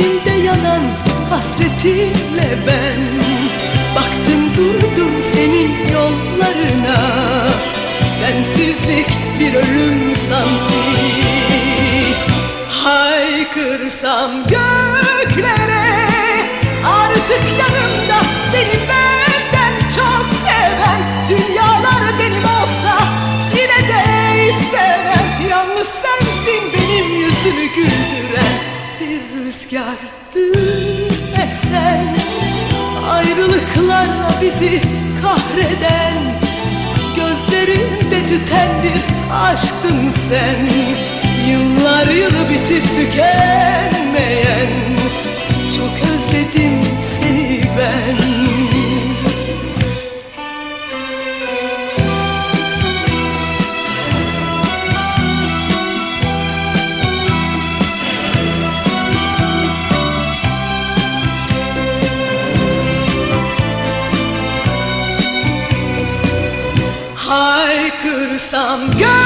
İçimde yanan hasretinle ben. Baktım durdum senin yollarına. Sensizlik bir ölüm sanki. Haykırsam göklere rüzgardı esen Ayrılıklarla bizi kahreden Gözlerinde tüten bir aşktın sen. Yıllar yılı bitip tükenmeyen Haykırsam gö